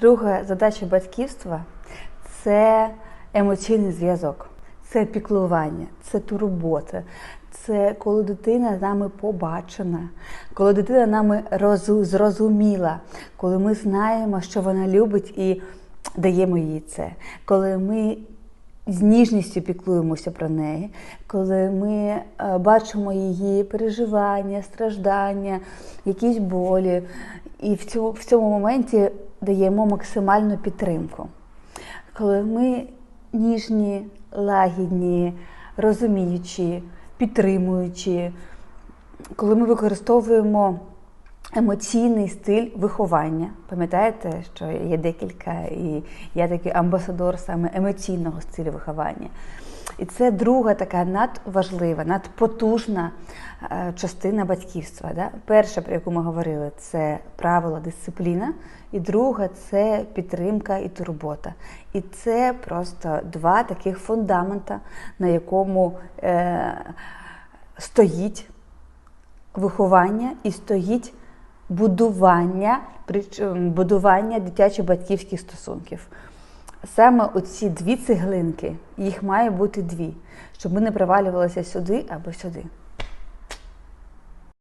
Друга задача батьківства це емоційний зв'язок, це піклування, це турбота. Це коли дитина нами побачена, коли дитина нами розу- зрозуміла, коли ми знаємо, що вона любить і даємо їй це, коли ми з ніжністю піклуємося про неї, коли ми е, бачимо її переживання, страждання, якісь болі, і в цьому, в цьому моменті даємо максимальну підтримку. Коли ми ніжні, лагідні, розуміючі, підтримуючі, коли ми використовуємо емоційний стиль виховання. Пам'ятаєте, що є декілька, і я такий амбасадор саме емоційного стилю виховання. І це друга така надважлива, надпотужна е, частина батьківства. Да? Перша, про яку ми говорили, це правила, дисципліна, і друга це підтримка і турбота. І це просто два таких фундамента, на якому е, стоїть виховання і стоїть будування, будування дитячо-батьківських стосунків. Саме оці дві цеглинки, їх має бути дві, щоб ми не провалювалися сюди або сюди.